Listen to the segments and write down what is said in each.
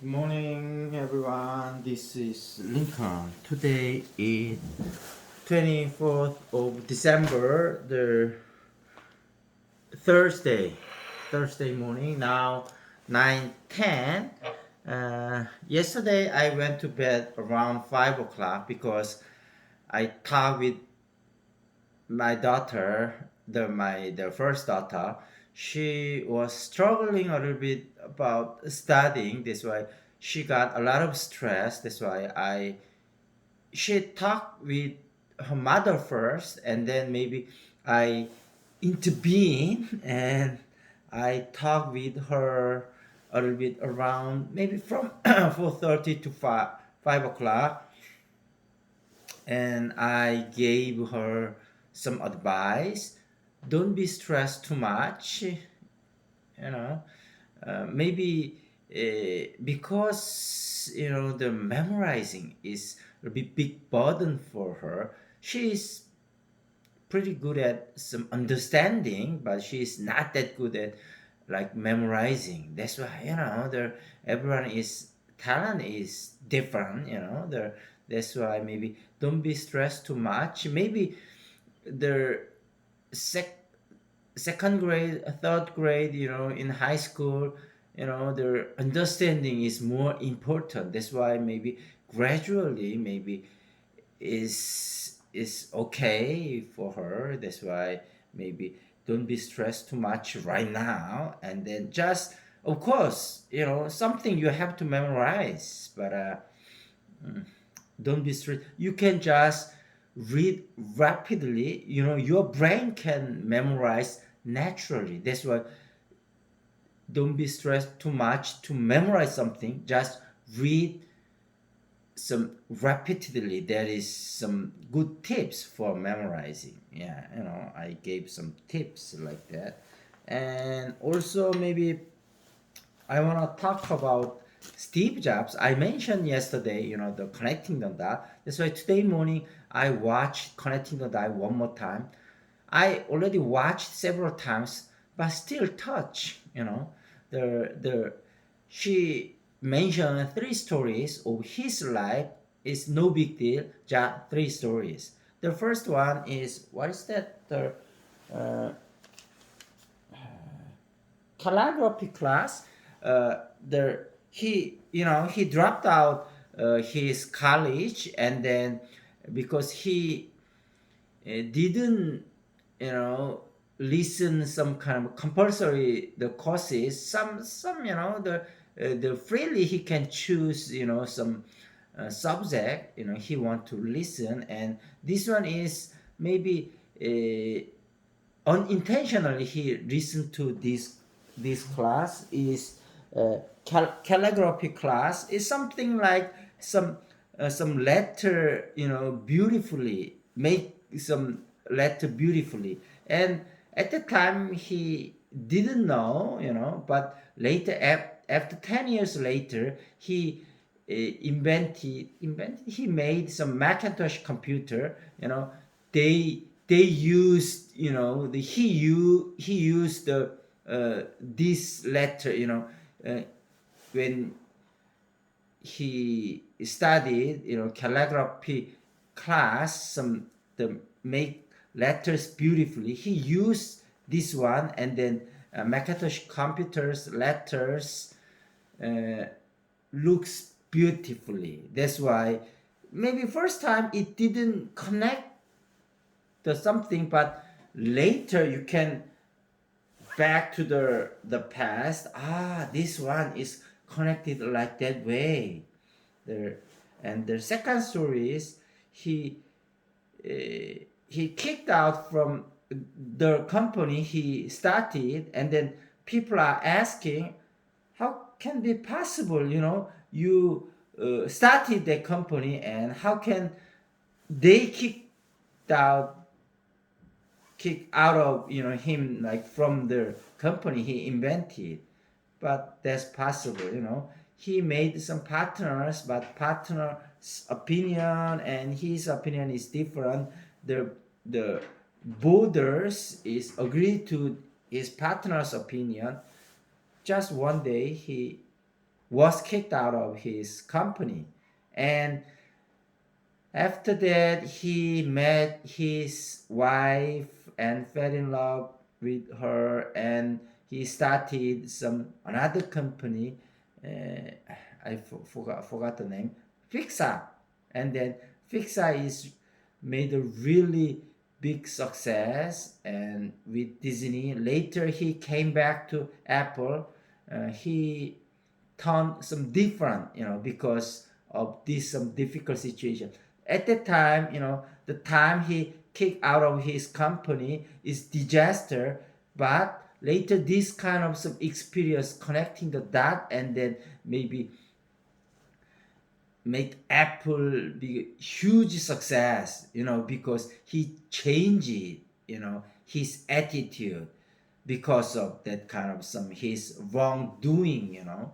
Good morning, everyone. This is Lincoln. Today is 24th of December, the Thursday, Thursday morning. Now 9:10. Uh, yesterday I went to bed around five o'clock because I talked with my daughter, the my the first daughter, she was struggling a little bit about studying. That's why she got a lot of stress. That's why I she talked with her mother first, and then maybe I intervene and I talked with her a little bit around maybe from four thirty to five five o'clock, and I gave her some advice. Don't be stressed too much. You know, uh, maybe uh, because you know the memorizing is a big burden for her. She is pretty good at some understanding, but she's not that good at like memorizing. That's why you know there everyone is talent is different. You know there. That's why maybe don't be stressed too much. Maybe the sec second grade, third grade, you know, in high school, you know, their understanding is more important. That's why maybe gradually maybe is is okay for her. That's why maybe don't be stressed too much right now and then just of course you know something you have to memorize but uh, mm, don't be stressed you can just read rapidly you know your brain can memorize naturally. That's why don't be stressed too much to memorize something. Just read some repeatedly. there is some good tips for memorizing. Yeah you know i gave some tips like that. And also maybe i want to talk about steve jobs. I mentioned yesterday you know the connecting the dot. That's why today morning i watched connecting the dot one more time i already watched several times but still touch you know the the she mentioned three stories of his life. It's no big deal just three stories. The first one is what is that? The uh, calligraphy class. Uh, the he you know he dropped out uh, his college and then because he uh, didn't you know listen some kind of compulsory the courses some some you know the uh, the freely he can choose you know some uh, subject you know he want to listen. And this one is maybe uh, unintentionally he listen to this this class is uh, cal- calligraphy class. Is something like some uh, some letter you know beautifully make some letter beautifully. And at the time he didn't know you know but later after 10 years later he invented invented he made some macintosh computer you know. They they used you know the he u he used the uh, this letter you know uh, when he studied you know calligraphy class some the make letters beautifully. He used this one and then uh, macintosh computers letters uh, looks beautifully. That's why maybe first time it didn't connect to something but later you can back to the the past. Ah this one is connected like that way. There and the second story is he uh, he kicked out from the company he started and then people are asking how can be possible you know you uh, started the company and how can they kick out kick out of you know him like from the company he invented? But that's possible you know. He made some partners but partner's opinion and his opinion is different the the borders is agree to his partner's opinion. Just one day he was kicked out of his company. And after that he met his wife and fell in love with her and he started some another company uh, i forgot forgot the name fixa. And then fixa is made a really big success and with disney. Later he came back to apple. Uh, he turned some different you know because of this some difficult situation. At that time you know the time he kicked out of his company is disaster but later this kind of some experience connecting the dot and then maybe make apple be huge success you know because he changed you know his attitude because of that kind of some his wrongdoing you know.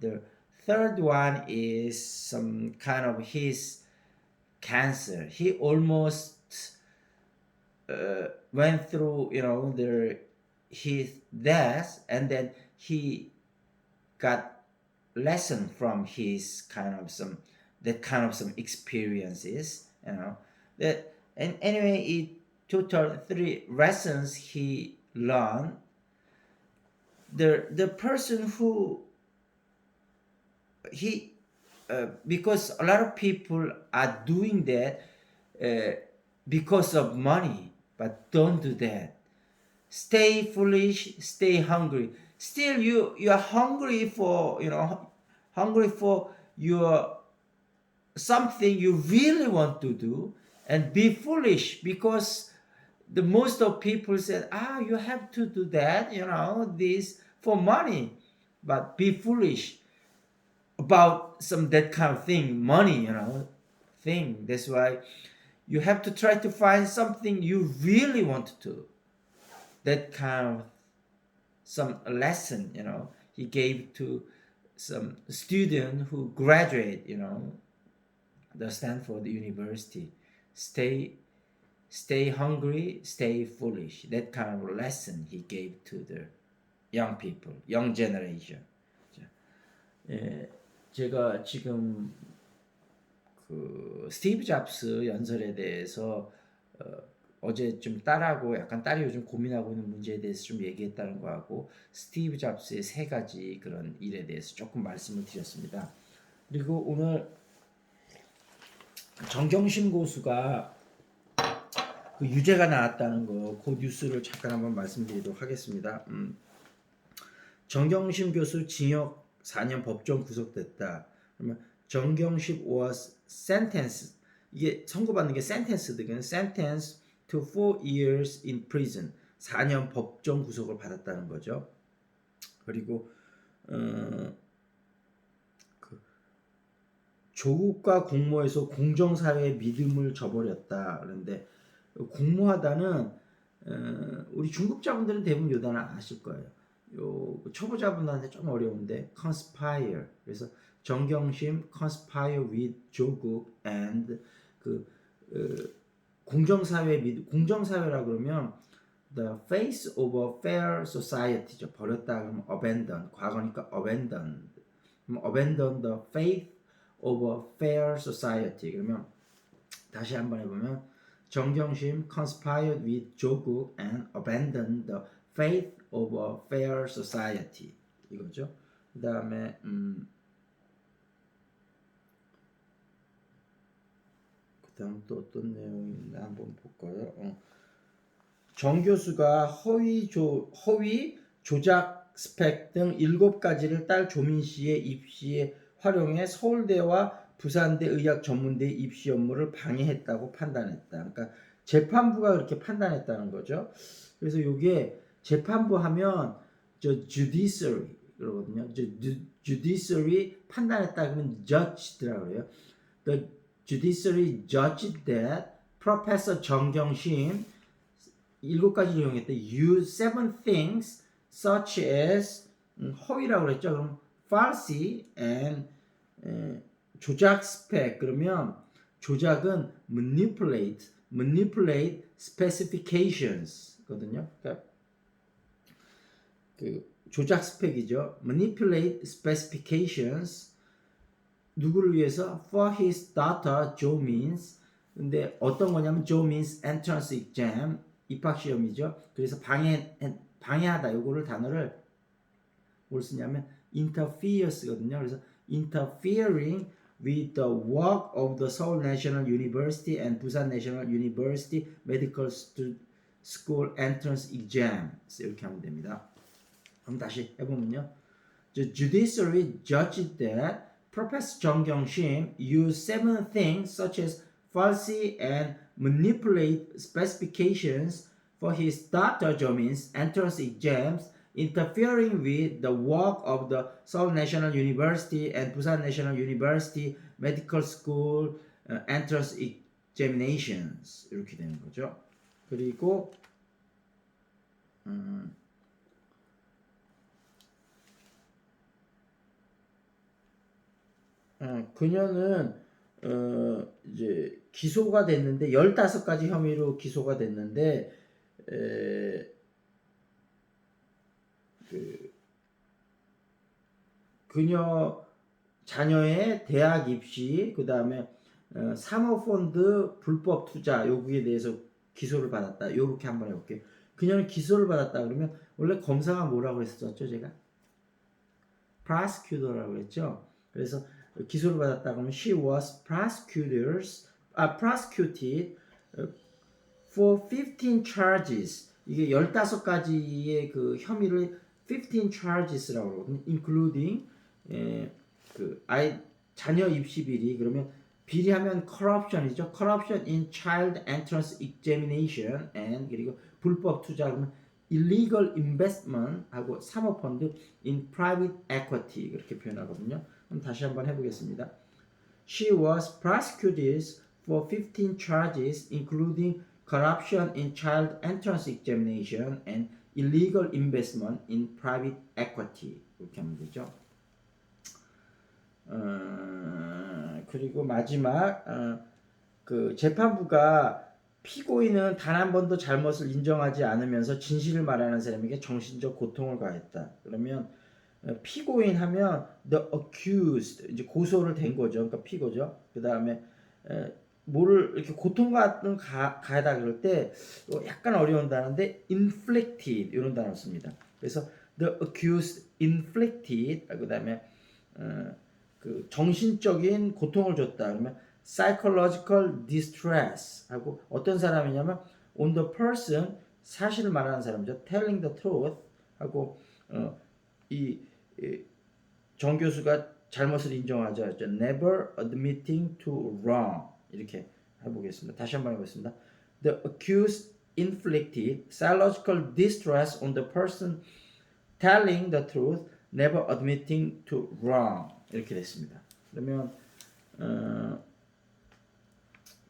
The third one is some kind of his cancer. He almost uh, went through you know the his death and then he got lesson from his kind of some that kind of some experiences you know. That and anyway it total three lessons he learned. The the person who he uh, because a lot of people are doing that uh, because of money but don't do that. Stay foolish stay hungry still you you are hungry for you know hungry for your something you really want to do and be foolish because the most of people said ah you have to do that you know this for money. But be foolish about some that kind of thing money you know thing. That's why you have to try to find something you really want to do. That kind of some lesson you know he gave to some student who graduate you know the stanford university stay stay hungry stay foolish that kind of lesson he gave to the young people young generation 자, 예, 제가 지금 그 스티브 잡스 연설에 대해서 어, 어제 좀 딸하고 약간 딸이 요즘 고민하고 있는 문제에 대해서 좀 얘기했다는 거하고 스티브 잡스의 세 가지 그런 일에 대해서 조금 말씀을 드렸습니다. 그리고 오늘 정경심 고수가 그 유죄가 나왔다는 거, 그 뉴스를 잠깐 한번 말씀드리도록 하겠습니다. 음, 정경심 교수 징역 4년 법정 구속됐다. 그러면 정경심 was sentenced 이게 선고받는 게 sentenced 이건 sentence to four years in prison 4년 법정 구속을 받았다는 거죠. 그리고 어, 그 조국과 공모에서 공정사회의 믿음을 저버렸다. 그런데 공모하다는 어, 우리 중급자분들은 대부분 요 단어 아실 거예요. 요 초보자분한테 좀 어려운데 conspire 그래서 정경심 conspire with 조국 and 그 어, 공정사회 믿 공정사회라 그러면 the face of a fair society죠 버렸다 그러면 abandon 과거니까 abandoned 그럼 abandon the faith of a fair society 그러면 다시 한번 해보면 정경심 conspired with 조국 and abandoned the faith of a fair society 이거죠. 그 다음에 음, 다음 또 어떤 있나 한번 볼까요? 어. 정 교수가 허위 조 허위 조작 스펙 등 일곱 가지를 딸 조민 씨의 입시에 활용해 서울대와 부산대 의학 전문대 입시 업무를 방해했다고 판단했다. 그러니까 재판부가 그렇게 판단했다는 거죠. 그래서 이게 재판부 하면 저 judiciary 그러거든요. 저 judiciary 판단했다 그러면 judge더라고요. The judiciary judged that Professor 정경심 일곱 가지를 이용했다. Use seven things such as 음, 허위라고 그랬죠. 그럼 falsy and 에, 조작 스펙 그러면 조작은 manipulate, manipulate specifications 거든요. 그러니까 그 조작 스펙이죠. manipulate specifications 누구를 위해서 for his daughter Joe Means 근데 어떤 거냐면 Joe Means entrance exam 입학 시험이죠. 그래서 방해 방해하다 요거를 단어를 뭘 쓰냐면 interfere거든요. 그래서 interfering with the work of the Seoul National University and Busan National University Medical School Entrance Exams 이렇게 하면 됩니다. 그럼 다시 해보면요. The judiciary judged that Professor Jung Kyung-shim used seven things such as falsy and manipulate specifications for his daughter Jomin's entrance exams, interfering with the work of the Seoul National University and Busan National University Medical School uh, entrance examinations 이렇게 되는 거죠. 그리고 음, 어, 그녀는 어, 이제 기소가 됐는데 15가지 혐의로 기소가 됐는데 에, 그 그녀 자녀의 대학 입시 그 다음에 어, 사모펀드 불법 투자 요구에 대해서 기소를 받았다. 요렇게 한번 해볼게요. 그녀는 기소를 받았다 그러면 원래 검사가 뭐라고 했었죠, 제가? prosecutor라고 했죠. 그래서 기소를 받았다 그러면 she was prosecutors 아 prosecuted uh, for 15 charges 이게 15가지의 그 혐의를 15 charges라고 그러거든요. including 에, 그 아이 자녀 입시 비리 그러면 비리하면 corruption이죠. corruption in child entrance examination and 그리고 불법 투자 그러면 illegal investment 하고 사모펀드 in private equity 그렇게 표현하거든요. 다시 한번 해보겠습니다. She was prosecuted for 15 charges including corruption in child entrance examination and illegal investment in private equity 이렇게 하면 되죠. 어, 그리고 마지막 어, 그 재판부가 피고인은 단 한 번도 잘못을 인정하지 않으면서 진실을 말하는 사람에게 정신적 고통을 가했다. 그러면 어, 피고인 하면 the accused 이제 고소를 된 거죠. 그러니까 피고죠. 그 다음에 뭐를 이렇게 고통받는 가, 가다 그럴 때 어, 약간 어려운 단어인데 inflicted 이런 단어 씁니다. 그래서 the accused inflicted 그 다음에 어, 그 정신적인 고통을 줬다. 그러면 psychological distress 하고 어떤 사람이냐면 on the person 사실을 말하는 사람이죠. telling the truth 하고 어, 이, 이, 정 교수가 잘못을 인정하죠. never admitting to wrong 이렇게 해보겠습니다. 다시 한번 해보겠습니다. The accused inflicted psychological distress on the person telling the truth, never admitting to wrong 이렇게 됐습니다. 그러면 어,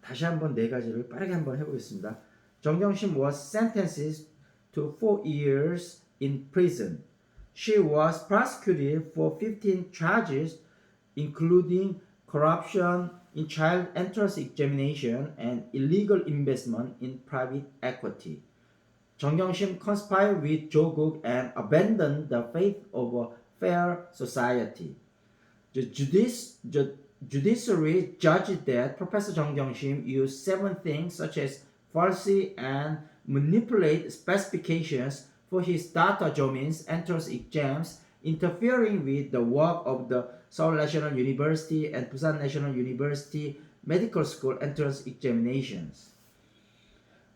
다시 한번 네 가지를 빠르게 한번 해보겠습니다. 정경심 was sentenced to four years in prison. She was prosecuted for 15 charges, including corruption in child entrance examination and illegal investment in private equity. Jung Kyung-shim conspired with Joguk and abandoned the faith of a fair society. The, the judiciary judged that Professor Jung Kyung-shim used seven things such as falsy and manipulate specifications for his data Jomin's entrance exams, interfering with the work of the Seoul National University and Busan National University Medical School entrance examinations.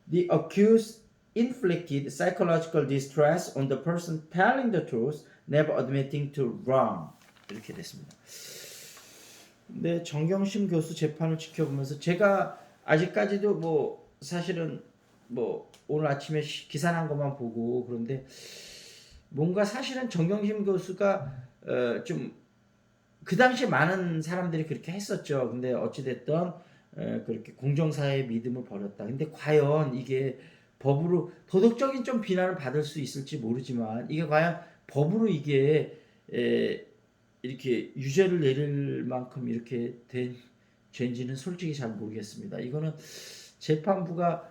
The accused inflicted psychological distress on the person telling the truth, never admitting to wrong. 이렇게 됐습니다. 근데 정경심 교수 재판을 지켜보면서 제가 아직까지도 뭐 사실은 뭐 오늘 아침에 시- 기사 난 것만 보고 그런데 뭔가 사실은 정경심 교수가 어, 좀 그 당시에 많은 사람들이 그렇게 했었죠. 근데 어찌됐든 어, 그렇게 공정사의 믿음을 버렸다. 근데 과연 이게 법으로 도덕적인 좀 비난을 받을 수 있을지 모르지만 이게 과연 법으로 이게 에, 이렇게 유죄를 내릴 만큼 이렇게 된 죄인지는 솔직히 잘 모르겠습니다. 이거는 재판부가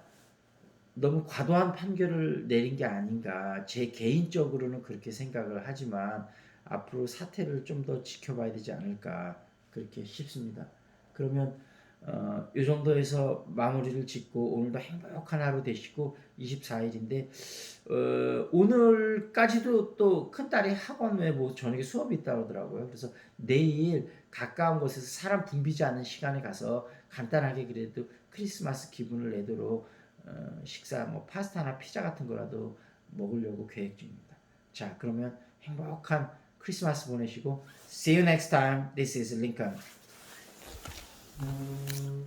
너무 과도한 판결을 내린 게 아닌가 제 개인적으로는 그렇게 생각을 하지만 앞으로 사태를 좀 더 지켜봐야 되지 않을까 그렇게 싶습니다. 그러면 어, 이 정도에서 마무리를 짓고 오늘도 행복한 하루 되시고 24일인데 어, 오늘까지도 또 큰딸이 학원에 뭐 저녁에 수업이 있다고 하더라고요. 그래서 내일 가까운 곳에서 사람 붐비지 않는 시간에 가서 간단하게 그래도 크리스마스 기분을 내도록 어, 식사 뭐 파스타나 피자 같은 거라도 먹으려고 계획 중입니다. 자 그러면 행복한 크리스마스 보내시고 See you next time. This is Lincoln. 음,